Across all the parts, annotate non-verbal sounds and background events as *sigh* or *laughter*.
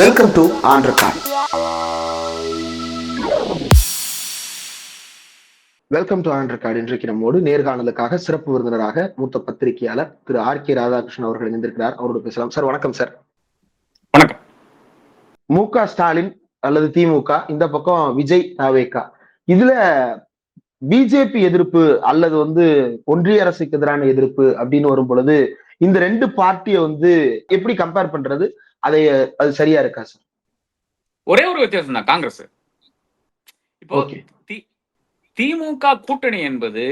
Welcome to on record welcome to on record இன்றைக்கு நம்மோடு நேர்காணலுக்காக சிறப்பு விருந்தினராக மூத்த பத்திரிகையாளர் திரு ஆர் கே ராதாகிருஷ்ணன் அவர்கள் இணைந்திருக்கிறார். அவரோடு பேசலாம். சார் வணக்கம் சார். வணக்கம். மு க ஸ்டாலின் அல்லது திமுக இந்த பக்கம் விஜய் தாவேகா இதுல பிஜேபி எதிர்ப்பு அல்லது வந்து ஒன்றிய அரசுக்கு எதிரான எதிர்ப்பு அப்படின்னு வரும் பொழுது இந்த ரெண்டு பார்ட்டியை வந்து எப்படி கம்பேர் பண்றது? அதை அது சரியா இருக்கா சார்? ஒரே ஒரு வித்தியாசம் தான் காங்கிரஸ். இப்போ திமுக கூட்டணி என்பது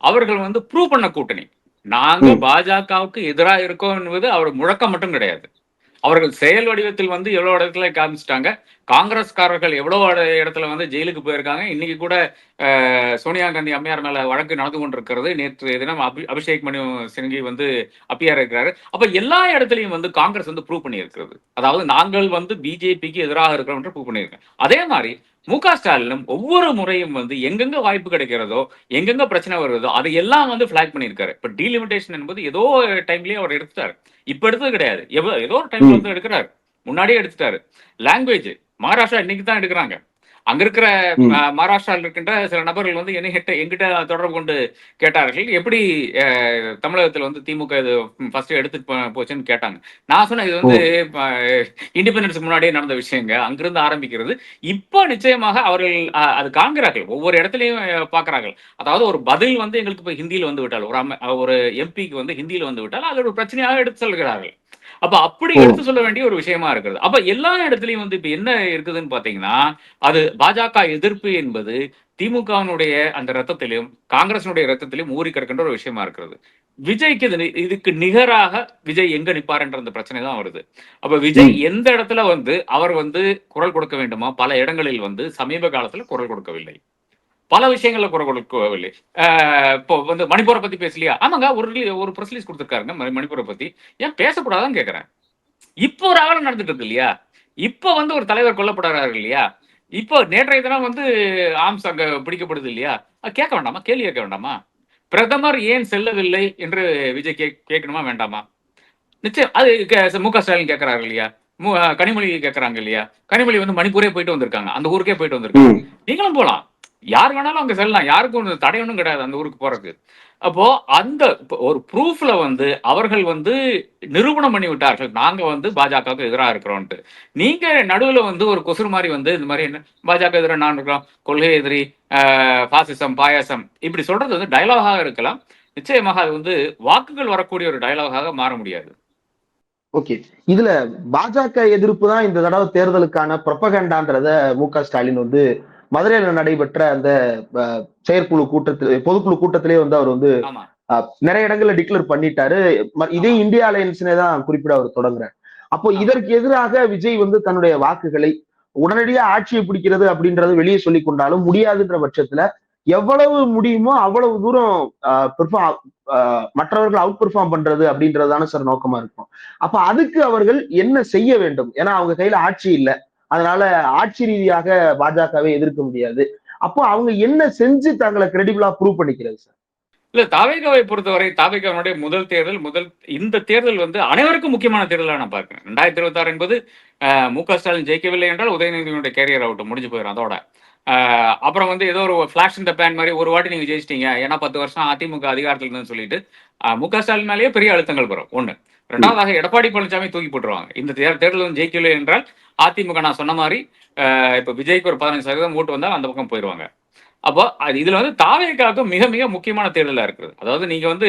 அவர்கள் வந்து ப்ரூவ் பண்ண கூட்டணி. நாங்க. பாஜகவுக்கு எதிராக இருக்கோம் என்பது அவர் முழக்கம் மட்டும் கிடையாது. அவர்கள் செயல் வடிவத்தில் வந்து எவ்வளவு இடத்துல காமிச்சிட்டாங்க காங்கிரஸ்காரர்கள் எவ்வளோ இடத்துல வந்து ஜெயிலுக்கு போயிருக்காங்க. இன்னைக்கு கூட சோனியா காந்தி அம்மையார் மேல வழக்கு நடந்து கொண்டிருக்கிறது. நேற்று தினம் அபி- அபிஷேக் மனு சிங்கி வந்து அப்பியார் இருக்கிறாரு. அப்ப எல்லா இடத்துலயும் வந்து காங்கிரஸ் வந்து ப்ரூவ் பண்ணி இருக்கிறது அதாவது நாங்கள் வந்து பிஜேபிக்கு எதிராக இருக்கிறோம் என்று ப்ரூவ் பண்ணியிருக்கேன். அதே மாதிரி மு க ஸ்டாலினும் ஒவ்வொரு முறையும் வந்து எங்கெங்க வாய்ப்பு கிடைக்கிறதோ எங்கெங்க பிரச்சனை வருதோ அதை எல்லாம் வந்து ஃபிளாக் பண்ணியிருக்காரு. இப்ப டீலிமிட்டேஷன் என்பது ஏதோ டைம்லயே அவர் எடுத்துட்டாரு. இப்ப எடுத்தது கிடையாது. ஏதோ ஒரு டைம்ல. வந்து எடுக்கிறாரு. முன்னாடியே எடுத்துட்டாரு. லாங்குவேஜ் மகாராஷ்டிரா இன்னைக்கு தான் எடுக்கிறாங்க. அங்க இருக்கிற மகாராஷ்டிராவில் இருக்கின்ற சில நபர்கள் வந்து என்ன என்கிட்ட எங்கிட்ட தொடர்பு கொண்டு கேட்டார்கள். எப்படி தமிழகத்துல வந்து திமுக இது ஃபர்ஸ்ட் எடுத்துட்டு போச்சுன்னு கேட்டாங்க. நான் சொன்னேன் இது வந்து இண்டிபெண்டன்ஸ் முன்னாடியே நடந்த விஷயங்க. அங்கிருந்து ஆரம்பிக்கிறது. இப்போ நிச்சயமாக அவர்கள் அது காண்கிறார்கள். ஒவ்வொரு இடத்துலையும் பார்க்கறார்கள். அதாவது ஒரு பதில் வந்து எங்களுக்கு இப்போ ஹிந்தியில் வந்து விட்டால் ஒரு அம- ஒரு எம்பிக்கு வந்து ஹிந்தியில் வந்து விட்டால் அது ஒரு பிரச்சனையாக எடுத்து சொல்கிறார்கள். அப்ப அப்படி. எடுத்து சொல்ல வேண்டிய ஒரு விஷயமா இருக்கிறது. அப்ப எல்லா இடத்துலயும் வந்து இப்ப என்ன இருக்குதுன்னு பாத்தீங்கன்னா அது பாஜக எதிர்ப்பு என்பது திமுகவினுடைய அந்த ரத்தத்திலும் காங்கிரசினுடைய ரத்தத்திலும் ஊறி கிடக்கின்ற ஒரு விஷயமா இருக்கிறது. விஜய்க்கு இது இதுக்கு நிகராக விஜய் எங்க நிப்பாருன்ற அந்த பிரச்சனை தான் வருது. அப்ப விஜய். எந்த இடத்துல வந்து அவர் வந்து குரல் கொடுக்க வேண்டுமா? பல இடங்களில் வந்து சமீப காலத்துல குரல் கொடுக்கவில்லை. பல விஷயங்கள்ல குரல் கொடுக்கவில்லை. இப்போ வந்து மணிப்பூரை பத்தி பேசலையா? ஆமாங்க ஒரு ஒரு ப்ரெஸ் ரிலீஸ் கொடுத்துருக்காருங்க மணி- மணிப்பூரை பத்தி. ஏன் பேசக்கூடாதான்னு கேக்குறேன். இப்போ ஒரு ஆவலம் நடந்துட்டு இருக்கு இல்லையா? இப்போ வந்து ஒரு தலைவர் கொல்லப்படுறாரு இல்லையா? இப்போ நேற்றைய தினம் வந்து ஆம்ஸ் அங்க பிடிக்கப்படுது இல்லையா? கேட்க வேண்டாமா? கேள்வி கேட்க வேண்டாமா? பிரதமர் ஏன் செல்லவில்லை என்று விஜய் கே கேட்கணுமா வேண்டாமா? நிச்சயம் அது மு க ஸ்டாலின் கேட்கறாரு இல்லையா? மு- கனிமொழி கேட்கறாங்க இல்லையா? கனிமொழி வந்து மணிப்பூரே போயிட்டு வந்திருக்காங்க. அந்த ஊருக்கே போயிட்டு வந்திருக்காங்க. நீங்களும் போலாம். யார் வேணாலும் அங்கே செல்லலாம். யாருக்கும் ஒன்று தடை ஒன்றும் கிடையாது அந்த ஊருக்கு போறதுக்கு. அப்போ அந்த ஒரு ப்ரூஃப்ல வந்து அவர்கள் வந்து நிரூபணம் பண்ணி விட்டார்கள். நாங்க வந்து பாஜகவுக்கு எதிராக இருக்கிறோம்ட்டு நீங்க நடுவுல வந்து ஒரு கொசுறு மாதிரி வந்து இந்த மாதிரி என்ன பாஜக எதிராக நான் இருக்கிறோம் கொள்கை எதிரி பாசிசம் பாயாசம் இப்படி சொல்றது வந்து டைலாகாக இருக்கலாம். நிச்சயமாக அது வந்து வாக்குகள் வரக்கூடிய ஒரு டைலாகாக மாற முடியாது. ஓகே. இதுல பாஜக எதிர்ப்பு தான் இந்த தடவை தேர்தலுக்கான ப்ரொபகண்டான்றத மு க ஸ்டாலின் வந்து மதுரையில நடைபெற்ற அந்த செயற்குழு கூட்டத்தில் பொதுக்குழு கூட்டத்திலே வந்து அவர் வந்து நிறைய இடங்கள்ல டிக்ளேர் பண்ணிட்டாரு. இதே இந்தியா அலையன்ஸ்னே தான் குறிப்பிட அவர் தொடங்குறார். அப்போ. இதற்கு எதிராக விஜய் வந்து தன்னுடைய வாக்குகளை உடனடியா ஆட்சியை பிடிக்கிறது அப்படின்றது வெளியே சொல்லி கொண்டாலும் முடியாதுன்ற பட்சத்துல எவ்வளவு முடியுமோ அவ்வளவு தூரம் பெர்ஃபார்ம் மற்றவர்கள் அவுட் பெர்ஃபார்ம் பண்றது அப்படின்றதுதான சார் நோக்கமா இருக்கும். அப்ப அதுக்கு அவர்கள் என்ன செய்ய வேண்டும்? ஏன்னா அவங்க கையில ஆட்சி இல்ல. அதனால ஆட்சி ரீதியாக பாஜகவை எதிர்க்க முடியாது. அப்போ அவங்க என்ன செஞ்சு தங்களை கிரெடிபிளா ப்ரூவ் பண்ணிக்கிறது சார் இல்ல தாவேகாவை பொறுத்தவரை தாவேகாவினுடைய முதல் தேர்தல் முதல் இந்த தேர்தல் வந்து அனைவருக்கும் முக்கியமான தேர்தலாக நான் பார்க்கிறேன். ரெண்டாயிரத்தி இருபத்தி ஆறு என்பது அஹ், மு க ஸ்டாலின் ஜெயிக்கவில்லை என்றால் உதயநிதியினுடைய கேரியர் அவுட் முடிஞ்சு போயிடும் அதோட. அப்புறம் வந்து ஏதோ ஒரு ஃபிளாஷ் இந்த பேன் மாதிரி ஒரு வாட்டி நீங்க ஜெயிச்சிட்டீங்க ஏன்னா பத்து வருஷம் அதிமுக அதிகாரத்தில் இருந்துன்னு சொல்லிட்டு அஹ், மு க ஸ்டாலின் மேலேயே பெரிய அழுத்தங்கள் வரும். ஒன்று ரெண்டாவதாக எடப்பாடி பழனிசாமி தூக்கி போட்டுருவாங்க. இந்த தேர் தேர்தல் வந்து ஜெயிக்கவில்லை என்றால் அதிமுக நான் சொன்ன மாதிரி இப்ப விஜய்க்கு ஒரு பதினஞ்சு சதவீதம் ஓட்டு வந்தால் அந்த பக்கம் போயிடுவாங்க அப்போ அது இதுல வந்து தாவேக்காவுக்கு மிக மிக முக்கியமான தேர்தலா இருக்குது. அதாவது நீங்க வந்து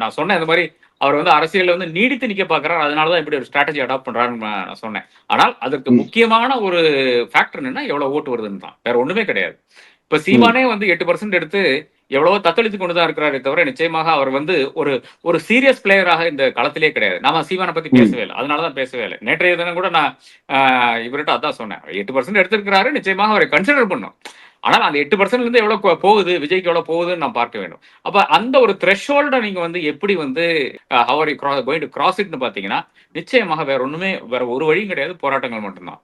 நான் சொன்ன இந்த மாதிரி அவர் வந்து அரசியல்ல வந்து நீடித்து நிக்க பாக்குறாரு. அதனாலதான் இப்படி ஒரு ஸ்ட்ராட்டஜி அடாப்ட் பண்றாருன்னு நான் சொன்னேன். ஆனால் அதற்கு. முக்கியமான ஒரு ஃபேக்டர் என்னன்னா எவ்வளவு ஓட்டு வருதுன்னு தான். வேற ஒண்ணுமே கிடையாது. இப்ப சீமானே வந்து எட்டு பர்சன்ட் எடுத்து எவ்வளவோ தத்தளித்து கொண்டு தான் இருக்கிறாரே தவிர நிச்சயமாக அவர் வந்து ஒரு ஒரு சீரியஸ் பிளேயராக இந்த களத்திலே கிடையாது. நாம சீமானை பத்தி. பேசவே இல்லை. அதனாலதான் பேசவே இல்லை. நேற்றைய தினம் கூட நான் இவர்கிட்ட அதான் சொன்னேன். எட்டு பர்சன்ட் எடுத்திருக்கிறாரு நிச்சயமாக அவரை கன்சிடர் பண்ணும். ஆனால் அந்த எட்டு பர்சன்ட்ல இருந்து எவ்வளவு போகுது விஜய்க்கு எவ்வளவு போகுதுன்னு நான் பார்க்க வேண்டும். அப்ப அந்த ஒரு த்ரெஷோல்ட நீங்க வந்து எப்படி வந்து how are going to cross இட்னு பாத்தீங்கன்னா நிச்சயமாக வேற ஒண்ணுமே வேற ஒரு வழியும் கிடையாது. போராட்டங்கள் மட்டும்தான்.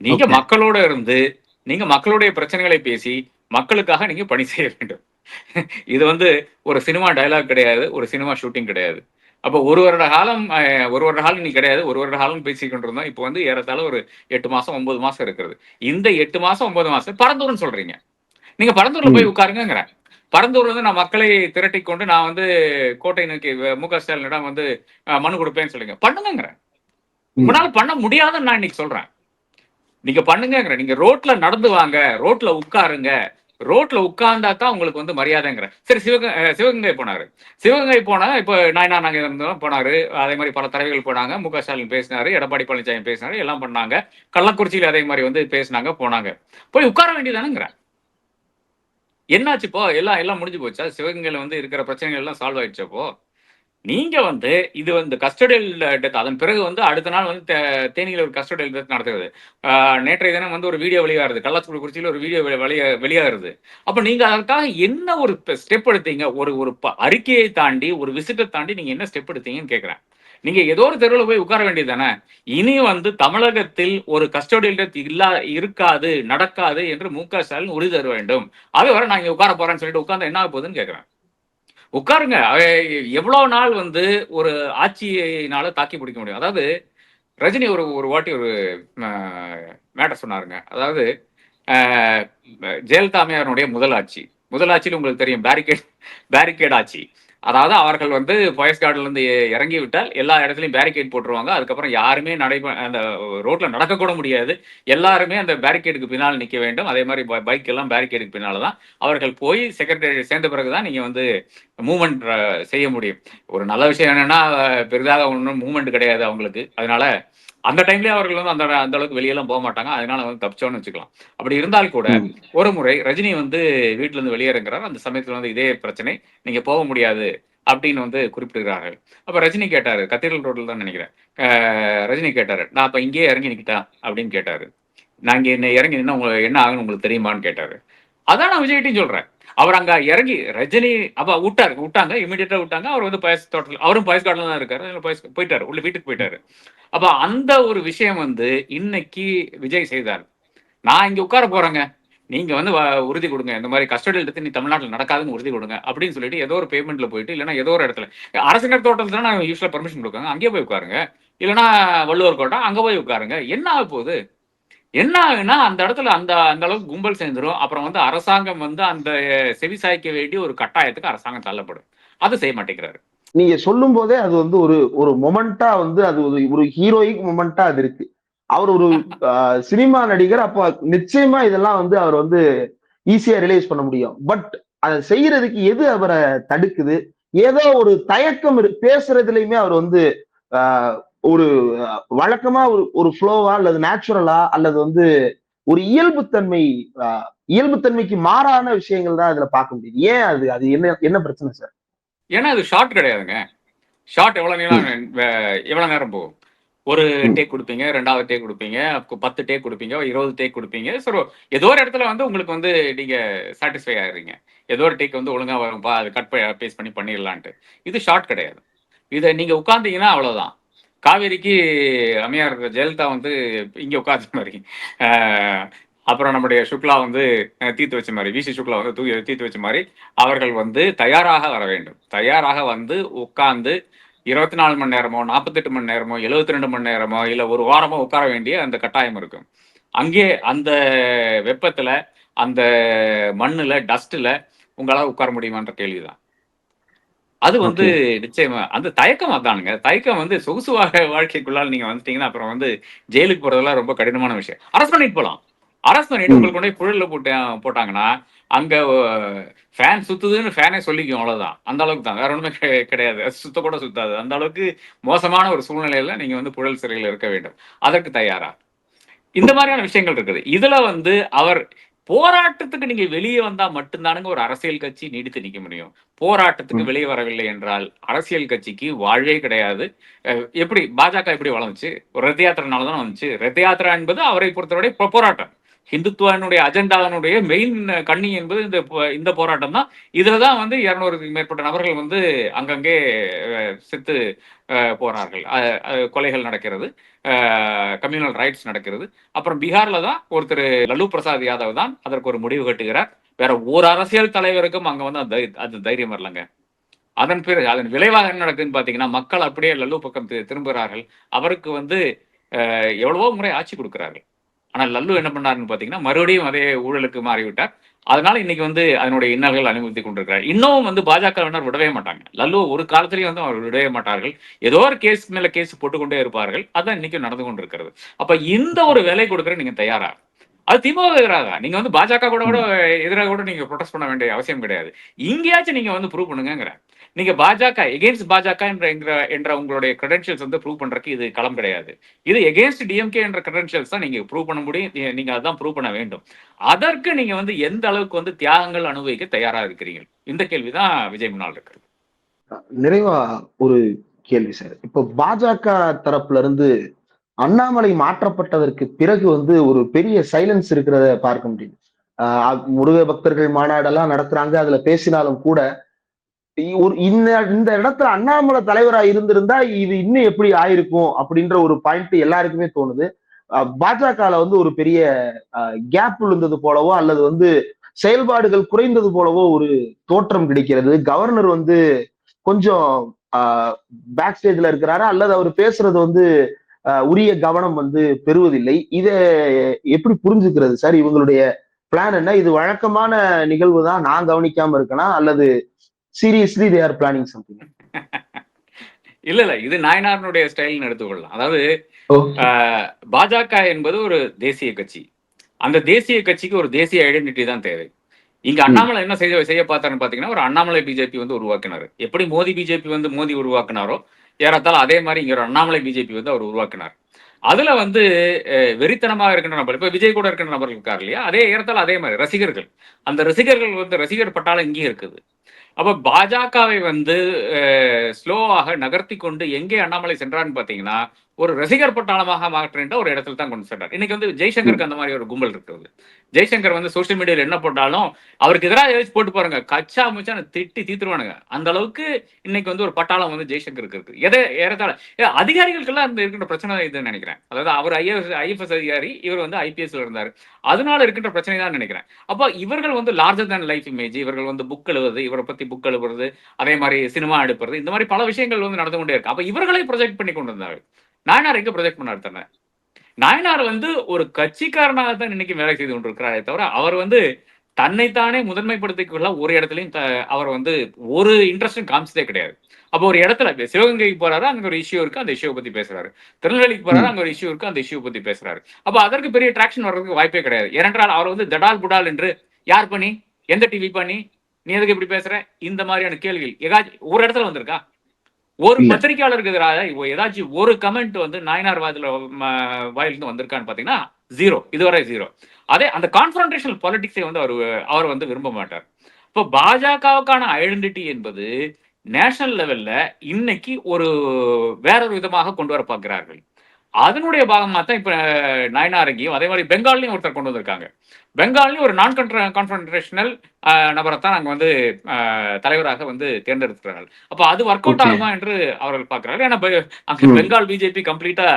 நீங்க. மக்களோட இருந்து நீங்க மக்களுடைய பிரச்சனைகளை பேசி மக்களுக்காக நீங்க பணி செய்ய வேண்டும். இது வந்து ஒரு சினிமா டயலாக் கிடையாது ஒரு சினிமா ஷூட்டிங் கிடையாது. அப்போ ஒரு வருட காலம் ஒரு வருட காலம் நீ கிடையாது ஒரு வருட காலம் பேசிக் கொண்டிருந்தோம் இப்போ வந்து ஏறத்தாழ ஒரு எட்டு மாசம் ஒன்பது மாசம் இருக்கிறது. இந்த எட்டு மாசம் ஒன்பது மாசம் பரந்தூர்னு சொல்றீங்க. நீங்க பரந்தூர்ல போய் உட்காருங்கிறேன் பரந்தூர்ல இருந்து நான் மக்களை திரட்டி கொண்டு நான் வந்து கோட்டை நோக்கி மு க ஸ்டாலினிடம் வந்து மனு கொடுப்பேன்னு சொல்லுங்க. பண்ணுங்கிறேன் உங்களால பண்ண முடியாதுன்னு நான் இன்னைக்கு சொல்றேன். நீங்க பண்ணுங்கங்கிற நீங்க ரோட்ல நடந்து வாங்க ரோட்ல உட்காருங்க. ரோட்ல உட்கார்ந்தா தான் உங்களுக்கு வந்து மரியாதைங்கிற. சரி சிவக சிவகங்கை போனாரு. சிவகங்கை போனா இப்போ நாயனா நாங்க இருந்தோம் போனாரு. அதே மாதிரி பல தலைவர்கள் போனாங்க. மு க. ஸ்டாலின் பேசினாரு எடப்பாடி பழனிசாமி பேசினாரு எல்லாம் பண்ணாங்க. கள்ளக்குறிச்சியில் அதே மாதிரி வந்து பேசினாங்க போனாங்க. போய் உட்கார வேண்டியதானுங்கிற என்னாச்சுப்போ எல்லாம் எல்லாம் முடிஞ்சு போச்சா? சிவகங்கையில வந்து இருக்கிற பிரச்சனைகள் எல்லாம் சால்வ் ஆயிடுச்சப்போ நீங்க வந்து இது வந்து கஸ்டடியல் டெத் அதன் பிறகு வந்து அடுத்த நாள் வந்து தேனியில் ஒரு கஸ்டடியல் டெத் நடத்துறது நேற்றைய தினம் வந்து ஒரு வீடியோ வெளியாகுது கள்ளக்குறிச்சியில் ஒரு வீடியோ வெளிய வெளியாகிறது. அப்போ நீங்க அதற்காக என்ன ஒரு ஸ்டெப் எடுத்தீங்க? ஒரு ஒரு ப- அறிக்கையை தாண்டி ஒரு விசிட்டை தாண்டி நீங்க என்ன ஸ்டெப் எடுத்தீங்கன்னு கேட்குறேன் நீங்க ஏதோ ஒரு தெருவில் போய் உட்கார வேண்டியது தானே இனி வந்து தமிழகத்தில் ஒரு கஸ்டோடியல் டெத் இல்லா இருக்காது நடக்காது என்று மு க ஸ்டாலின் உறுதி தர வேண்டும். அது வரை நான் இங்கே உட்கார போறேன்னு சொல்லிட்டு உட்காந்து என்ன ஆக போகுதுன்னு கேட்குறேன் உட்காருங்க. எவ்வளோ நாள் வந்து ஒரு ஆட்சியினால தாக்கி பிடிக்க முடியும்? அதாவது ரஜினி ஒரு ஒரு வாட்டி ஒரு மேட்டர் சொன்னாருங்க. அதாவது ஜெயலலிதா அம்மையாருடைய முதல் ஆட்சி. முதல் ஆட்சியில் உங்களுக்கு தெரியும் பேரிகேட் பேரிகேட் ஆட்சி. அதாவது அவர்கள் வந்து பாய்ஸ் கார்டுலேருந்து இறங்கி விட்டால் எல்லா இடத்துலையும் பேரிகேட் போட்டுருவாங்க. அதுக்கப்புறம் யாருமே நடைப அந்த ரோட்ல நடக்கக்கூட முடியாது. எல்லாருமே அந்த பேரிகேடுக்கு பின்னால் நிற்க வேண்டும். அதே மாதிரி பைக் எல்லாம் பேரிகேடுக்கு பின்னால் தான் அவர்கள் போய் செக்ரட்டரி சேர்ந்த பிறகுதான் நீங்கள் வந்து மூவ்மெண்ட் செய்ய முடியும். ஒரு நல்ல விஷயம் என்னென்னா பெரிதாக ஒன்றும் மூவ்மெண்ட் கிடையாது அவங்களுக்கு. அதனால அந்த டைம்லயே அவர்கள் வந்து அந்த அந்த அளவுக்கு வெளியெல்லாம் போக மாட்டாங்க. அதனால வந்து தப்பிச்சோன்னு வச்சுக்கலாம். அப்படி இருந்தால் கூட. ஒரு முறை ரஜினி வந்து வீட்டுல இருந்து வெளியேறுங்கிறார் அந்த சமயத்துல வந்து இதே பிரச்சனை நீங்க போக முடியாது அப்படின்னு வந்து குறிப்பிடுகிறார்கள். அப்ப ரஜினி கேட்டாரு கத்தீரல் ரோட்ல தான் நினைக்கிறேன். ரஜினி கேட்டாரு நான் அப்ப இங்கேயே இறங்கி நிக்கிட்டா? அப்படின்னு கேட்டாரு. நான் இங்க என்ன இறங்கி நின்னா உங்களுக்கு என்ன ஆகுன்னு உங்களுக்கு தெரியுமான்னு? கேட்டாரு. அதான் நான் விஜய்கிட்டையும் சொல்றேன். அவர் அங்க இறங்கி ரஜினி அப்ப விட்டாரு. விட்டாங்க இமீடியட்டா விட்டாங்க. அவர் வந்து பயஸ் தோட்டத்தில் அவரும் பயஸ் கார்டில் தான் இருக்காரு. பயஸ் போயிட்டாரு. உள்ள வீட்டுக்கு போயிட்டாரு. அப்ப அந்த ஒரு விஷயம் வந்து இன்னைக்கு விஜய் செய்தார். நான் இங்க உட்கார போறேங்க. நீங்க வந்து வ- உறுதி கொடுங்க. இந்த மாதிரி கஸ்டடியில் எடுத்து நீ தமிழ்நாட்டில் நடக்காதுன்னு உறுதி கொடுங்க. அப்படின்னு சொல்லிட்டு ஏதோ ஒரு பேமெண்ட்ல போயிட்டு இல்லைன்னா ஏதோ ஒரு இடத்துல. அரசினர் தோட்டத்துல நான் யூஸ்வலா பர்மிஷன் கொடுக்காங்க. அங்கேயே போய் உட்காருங்க. இல்லைன்னா வள்ளுவர் கோட்டம் அங்க போய் உட்காருங்க. என்ன ஆக போகுது? என்ன ஆகுனா அந்த இடத்துல அந்த அந்த அளவுக்கு கும்பல் சேர்ந்துரும். அப்புறம் வந்து அரசாங்கம் வந்து அந்த செவி சாய்க்க வேண்டிய ஒரு கட்டாயத்துக்கு அரசாங்கம் தள்ளப்படும். அது செய்ய மாட்டேங்கிறாரு. நீங்க சொல்லும் போதே அது வந்து ஒரு ஒரு மொமெண்டா வந்து அது ஒரு ஒரு ஹீரோயிக் மொமெண்டா அது இருக்கு. அவர் ஒரு *laughs* சினிமா நடிகர் அப்ப நிச்சயமா இதெல்லாம் வந்து அவர் வந்து ஈஸியா ரிலைஸ் பண்ண முடியும். பட் அதை செய்யறதுக்கு எது அவரை தடுக்குது? ஏதோ ஒரு தயக்கம் பேசுறதுலயுமே அவர் வந்து ஒரு வழக்கமா ஒரு ஒரு ஃப்ளோவா அல்லது நேச்சுரலா அல்லது வந்து ஒரு இயல்புத்தன்மை இயல்புத்தன்மைக்கு மாறான விஷயங்கள் தான் அதுல பார்க்க முடியுது. ஏன் அது அது என்ன என்ன பிரச்சனை சார் ஏன்னா அது ஷார்ட் கிடையாதுங்க. ஷார்ட் எவ்வளவு நேரம் எவ்வளவு நேரம் போகும்? ஒரு. டேக் கொடுப்பீங்க ரெண்டாவது டேக் கொடுப்பீங்க பத்து டேக் கொடுப்பீங்க இருபது டேக் கொடுப்பீங்க. ஸோ ஏதோ ஒரு இடத்துல வந்து உங்களுக்கு வந்து நீங்க சாட்டிஸ்ஃபை ஆகுறீங்க ஏதோ ஒரு டேக் வந்து ஒழுங்கா வரும்பா அது கட் பேஸ் பண்ணி பண்ணிடலான்ட்டு. இது ஷார்ட் கிடையாது. இதை நீங்க உட்கார்ந்தீங்கன்னா அவ்வளவுதான். காவேரிக்கு அம்மையார் ஜெயலலிதா வந்து இங்கே உட்காந்த மாதிரி. அப்புறம் நம்முடைய சுக்லா வந்து தீர்த்து வச்ச மாதிரி விசி சுக்லா வந்து தூக்கி தீர்த்து வச்ச மாதிரி அவர்கள் வந்து தயாராக வர வேண்டும். தயாராக வந்து உட்கார்ந்து இருபத்தி நாலு மணி நேரமோ நாற்பத்தெட்டு மணி நேரமோ எழுபத்தி ரெண்டு மணி நேரமோ இல்லை ஒரு வாரமோ உட்கார வேண்டிய அந்த கட்டாயம் இருக்கும். அங்கே அந்த வெப்பத்தில் அந்த மண்ணில் டஸ்ட்டில் உங்களால் உட்கார முடியுமான்ற கேள்விதான். அது வந்து நிச்சயமா அந்த தயக்கம் அதானுங்க. தயக்கம் வந்து சொகுசு *laughs* வாழ்க்கைக்குள்ளால நீங்க வந்துட்டீங்கன்னா அப்புறம் வந்து ஜெயிலுக்கு போறதெல்லாம் ரொம்ப கடினமான விஷயம். அரஸ்ட் பண்ணிட்டு போலாம். அரஸ்ட் பண்ணிட்டு. உங்களுக்கு கொண்டு புழல்ல போட்டு போட்டாங்கன்னா அங்க ஃபேன் சுத்துதுன்னு ஃபேனே சொல்லிக்கும் அவ்வளவுதான். அந்த அளவுக்கு தான். வேற கிடை- கிடையாது. சுத்த கூட சுத்தாது. அந்த அளவுக்கு மோசமான ஒரு சூழ்நிலையில நீங்க வந்து புழல் சிறையில் இருக்க வேண்டும். அதற்கு தயாரா? இந்த மாதிரியான விஷயங்கள் இருக்குது. இதுல வந்து அவர் போராட்டத்துக்கு நீங்க வெளியே வந்தா மட்டும்தானுங்க ஒரு அரசியல் கட்சி நீடித்து நிக்க முடியும். போராட்டத்துக்கு. வெளியே வரவில்லை என்றால் அரசியல் கட்சிக்கு வாழ்வே கிடையாது. எப்படி பாஜக எப்படி வளர்ந்துச்சு? ஒரு ரத யாத்திரைனால தான் வந்துச்சு. ரத யாத்திரா என்பது அவரை பொறுத்தவரை போராட்டம். ஹிந்துத்துவனுடைய அஜெண்டாவினுடைய மெயின் கண்ணி என்பது இந்த போ- இந்த போராட்டம் தான். இதுல தான் வந்து இருநூறுக்கு மேற்பட்ட நபர்கள் வந்து அங்கங்கே செத்து அஹ், போறார்கள் அஹ், கொலைகள் நடக்கிறது. கம்யூனல் ரைட்ஸ் நடக்கிறது. அப்புறம் பீகார்ல தான் ஒருத்தர் லல்லு பிரசாத் யாதவ் தான் அதற்கு ஒரு முடிவு கட்டுகிறார். வேற ஒரு அரசியல் தலைவருக்கும் அங்க வந்து அந்த தை- அது தைரியம் வரலங்க. அதன் பிறகு அதன் விளைவாக என்ன நடக்குதுன்னு பாத்தீங்கன்னா மக்கள் அப்படியே லல்லு பக்கம் திரும்புகிறார்கள். அவருக்கு வந்து எவ்வளவோ முறை ஆட்சி கொடுக்கிறார்கள். ஆனால் லல்லு என்ன பண்ணாருன்னு பார்த்தீங்கன்னா மறுபடியும் அதே ஊழலுக்கு மாறிவிட்டார். அதனால இன்னைக்கு வந்து அதனுடைய இன்னல்கள் அனுமதி கொண்டிருக்கிறார். இன்னும் வந்து பாஜகவினர் விடவே மாட்டாங்க. லல்லு ஒரு காலத்திலையும் வந்து அவர் விடவே மாட்டார்கள். ஏதோ ஒரு கேஸ் மேல கேஸ் போட்டுக்கொண்டே இருப்பார்கள். அதான் இன்னைக்கும் நடந்து கொண்டிருக்கிறது. அப்ப இந்த ஒரு வேலை கொடுக்குற நீங்க தயாரா? அது திமுக எதிராக. நீங்க வந்து பாஜக கூட கூட எதிராக கூட நீங்க ப்ரொடெஸ்ட் பண்ண வேண்டிய அவசியம் கிடையாது. இங்கேயாச்சும் நீங்க வந்து ப்ரூவ் பண்ணுங்கிறேன் நீங்க பாஜக எகேன்ஸ்ட் பாஜக என்ற என்ற- என்ற உங்களுடைய கிரெடென்ஷியல்ஸ் வந்து ப்ரூவ் பண்றதுக்கு இது களம் கிடையாது. இது எகேன்ஸ்ட் டிஎம்கே என்ற கிரெடென்ஷியல்ஸ் தான் நீங்க ப்ரூவ் பண்ண முடியும். நீங்க அதான் ப்ரூவ் பண்ண வேண்டும். அதற்கு நீங்க வந்து எந்த அளவுக்கு வந்து தியாகங்கள் அனுபவிக்க தயாரா இருக்கிறீங்க இந்த கேள்விதான் விஜய் முன்னால் இருக்கு நிறைவா ஒரு கேள்வி சார். இப்போ பாஜக தரப்புல இருந்து அண்ணாமலை மாற்றப்பட்டதற்கு பிறகு வந்து ஒரு பெரிய சைலன்ஸ் இருக்கிறத பார்க்க முடியுது. ஆஹ் முருக பக்தர்கள் மாநாடெல்லாம் நடத்துறாங்க அதுல பேசினாலும் கூட ஒரு இந்த இந்த இடத்துல அண்ணாமலை தலைவராக இருந்திருந்தா இது இன்னும் எப்படி ஆயிருக்கும் அப்படின்ற ஒரு பாயிண்ட் எல்லாருக்குமே தோணுது. பாஜகல வந்து ஒரு பெரிய கேப் விழுந்தது போலவோ அல்லது வந்து செயல்பாடுகள் குறைந்தது போலவோ ஒரு தோற்றம் கிடைக்கிறது. கவர்னர் வந்து கொஞ்சம் பேக் ஸ்டேஜ்ல இருக்கிறாரா அல்லது அவர் பேசுறது வந்து உரிய கவனம் வந்து பெறுவதில்லை. இத எப்படி புரிஞ்சுக்கிறது? சார் இவங்களுடைய பிளான் என்ன? இது வழக்கமான நிகழ்வு தான். நான் கவனிக்காம இருக்கனா? அல்லது seriously they are planning something இல்ல இல்ல. இது நாயனாரனுடைய ஸ்டைல்னு எடுத்துக்கொள்ளலாம். அதாவது பாஜக என்பது ஒரு தேசிய கட்சி. அந்த தேசிய கட்சிக்கு ஒரு தேசிய ஐடென்டிட்டி தான் தேவை. இங்க அண்ணாமலை என்ன செய்ய செய்ய பார்த்தாருன்னு பாத்தீங்கன்னா ஒரு அண்ணாமலை பிஜேபி வந்து உருவாக்கினாரு. எப்படி மோடி பிஜேபி வந்து மோடி உருவாக்குனாரோ ஏறத்தால் அதே மாதிரி இங்க ஒரு அண்ணாமலை பிஜேபி வந்து அவர் உருவாக்கினார். அதுல வந்து வெறித்தனமாக இருக்கின்ற நபர் இப்ப விஜய் கூட இருக்கின்ற நபர்கள் இருக்கார் இல்லையா? அதே ஏறத்தால் அதே மாதிரி ரசிகர்கள். அந்த ரசிகர்கள் வந்து ரசிகர் பட்டாலும் இங்கேயும் இருக்குது. அப்ப பாஜகவை வந்து ஸ்லோவாக நகர்த்தி கொண்டு எங்கே அண்ணாமலை சென்றான்னு பாத்தீங்கன்னா ஒரு ரசிகர் பட்டாளமாக மாற்றின்ற ஒரு இடத்துல தான் கொண்டு சென்றார். இன்னைக்கு வந்து ஜெய்சங்கருக்கு அந்த மாதிரி ஒரு கும்பல் இருக்கிறது ஜெய்சங்கர் வந்து சோசியல் மீடியால என்ன போட்டாலும் அவருக்கு எதிராக ஏதாச்சும் போட்டு பாருங்க. கச்சா முச்சா திட்டி தீத்துருவானுங்க. அந்த அளவுக்கு இன்னைக்கு வந்து ஒரு பட்டாளம் வந்து ஜெய்சங்கருக்கு இருக்கு. எதை ஏறத்தாழ அதிகாரிகளுக்கெல்லாம் அந்த இருக்கின்ற பிரச்சனை இதுன்னு நினைக்கிறேன். அதாவது அவர் ஐஎஃப் ஐஎஃப்எஸ் அதிகாரி இவர் வந்து ஐபிஎஸ்ல இருந்தார். அதனால இருக்கின்ற பிரச்சனை தான் நினைக்கிறேன். அப்போ இவர்கள் வந்து லார்ஜர் தேன் லைஃப் இமேஜ் இவர்கள் வந்து புக் எழுதுறது இவரை பத்தி புக் எழுப்புறது அதே மாதிரி சினிமா எடுப்புறது இந்த மாதிரி பல விஷயங்கள் வந்து நடந்து கொண்டே இருக்கு. அப்ப இவர்களை ப்ரொஜெக்ட் பண்ணி கொண்டு வந்தாங்க நாயனார் எங்க ப்ரொஜெக்ட் பண்ணார் தன்னை நாயனார் வந்து ஒரு கட்சிக்காரனாக தான் இன்னைக்கு வேலை செய்து கொண்டிருக்கிறாரே தவிர அவர் வந்து தன்னைத்தானே முதன்மைப்படுத்திக் கொள்ள ஒரு இடத்துலயும் அவர் வந்து ஒரு இன்ட்ரெஸ்டும் காமிச்சதே கிடையாது. அப்போ ஒரு இடத்துல சிவகங்கைக்கு போறாரு அங்க ஒரு இஷ்யூ இருக்கு அந்த இஷ்யூ பத்தி பேசுறாரு. திருநெல்வேலிக்கு போறாரு அங்க ஒரு இஷ்யூ இருக்கு அந்த இஷ்யூ பத்தி பேசுறாரு. அப்ப அதற்கு பெரிய ட்ராக்ஷன் வர்றதுக்கு வாய்ப்பே கிடையாது. ஏனென்றால் அவர் வந்து தடால் புடால் என்று யார் பண்ணி? எந்த டிவி பண்ணி? நீ எதுக்கு இப்படி பேசுற? இந்த மாதிரியான கேள்விகள். ஏதாச்சும் ஒரு இடத்துல வந்திருக்கா? ஒரு. பத்திரிகையாளருக்கு எதிராக ஏதாச்சும் ஒரு கமெண்ட் வந்து நாயனார் வாயில ம- வாயிலிருந்து வந்திருக்கான்னு பாத்தீங்கன்னா ஜீரோ இதுவரை ஜீரோ அதே அந்த கான்ஃபரன்டேஷனல் பாலிடிக்ஸை வந்து அவர் அவர் வந்து விரும்ப மாட்டார். இப்போ பாஜகவுக்கான ஐடென்டிட்டி என்பது நேஷனல் லெவல்ல இன்னைக்கு ஒரு வேற ஒரு விதமாக கொண்டு வர பார்க்கிறார்கள். அதனுடைய பாகமா தான் இப்ப நயனாரங்கியும் அதே மாதிரி பெங்கால்லையும் ஒருத்தர் கொண்டு வந்திருக்காங்க. பெங்கால்லையும் ஒரு நான் கான்ஃபரன்டேஷனல் நபரை தான் அங்க வந்து தலைவராக வந்து தேர்ந்தெடுக்கிறார்கள். அப்ப அது ஒர்க் அவுட். ஆகுமா என்று அவர்கள் பார்க்கிறார்கள். ஏன்னா அங்க. பெங்கால் பிஜேபி கம்ப்ளீட்டா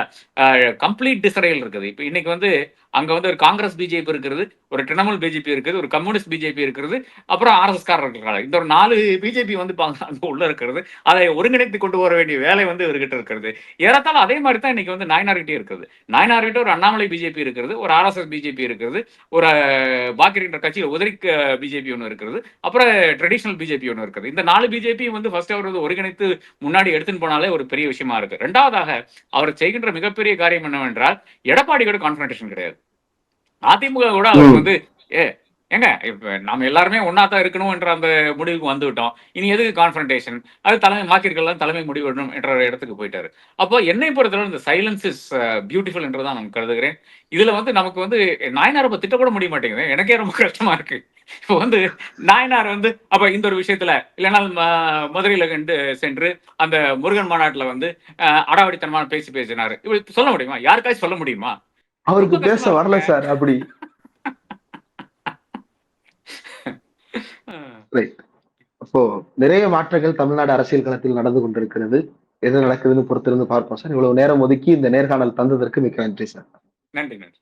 கம்ப்ளீட் டிசரைல் இருக்குது. இப்ப இன்னைக்கு வந்து அங்க வந்து ஒரு காங்கிரஸ் பிஜேபி இருக்கிறது ஒரு திரிணாமுல் பிஜேபி இருக்குது ஒரு கம்யூனிஸ்ட் பிஜேபி இருக்கிறது அப்புறம் ஆர்எஸ்எஸ் காரர் இருக்கிறாங்க இந்த ஒரு நாலு பிஜேபி வந்து அங்க உள்ள இருக்கிறது அதை ஒருங்கிணைத்து கொண்டு வர வேண்டிய வேலை வந்து இவர்கிட்ட இருக்கிறது ஏறத்தாழ அதே மாதிரி தான் இன்னைக்கு வந்து நாயனார்கிட்டே இருக்குது. நாயனார்கிட்ட ஒரு அண்ணாமலை பிஜேபி இருக்கிறது ஒரு ஆர்எஸ்எஸ் பிஜேபி இருக்கிறது ஒரு பாக்கி இருக்கிற கட்சியில் உதரி பிஜேபி ஒன்று இருக்கிறது அப்புறம் ட்ரெடிஷனல் பிஜேபி ஒன்று இருக்குது இந்த நாலு பிஜேபி வந்து ஃபர்ஸ்ட் அவர் ஒருங்கிணைத்து முன்னாடி எடுத்துன்னு போனாலே ஒரு பெரிய விஷயமா இருக்கு. ரெண்டாவதாக அவர் செய்கின்ற மிகப்பெரிய காரியம் என்னவென்றால் எடப்பாடியோட கான்ஃபரன்டேஷன் கிடையாது. அதிமுக கூட அவர். வந்து ஏ ஏங்க இப்ப நாம எல்லாருமே ஒன்னா தான் இருக்கணும் என்ற அந்த முடிவுக்கு வந்து விட்டோம் இனி எதுக்கு கான்ஃபரன்டேஷன் அது தலைமை மாக்கிர்கள் தலைமை முடிவெடும் என்ற இடத்துக்கு போயிட்டாரு. அப்போ என்னை பொறுத்தவரை இந்த சைலன்ஸ் இஸ் பியூட்டிஃபுல் என்றுதான் நான் கருதுகிறேன். இதுல வந்து நமக்கு வந்து நாயனார் இப்ப திட்டப்பட முடிய மாட்டேங்குது. எனக்கே ரொம்ப கஷ்டமா இருக்கு. இப்போ வந்து நாயனார் வந்து அப்ப இந்த ஒரு விஷயத்துல இல்லைன்னா மதுரையில கண்டு சென்று அந்த முருகன் மாநாட்டுல வந்து அடாவடித்தனமான பேசி பேசினாரு. இப்படி சொல்ல முடியுமா? யாருக்காச்சும் சொல்ல முடியுமா? அவருக்கு பேச வரல. சார் அப்படி. ரைட் அப்போ நிறைய மாற்றங்கள் தமிழ்நாடு அரசியல் களத்தில் நடந்து கொண்டிருக்கிறது. எது நடக்குதுன்னு பொறுத்திருந்து பார்ப்போம் சார். இவ்வளவு நேரம் ஒதுக்கி இந்த நேர்காணல் தந்ததற்கு மிக்க நன்றி சார். நன்றி நன்றி.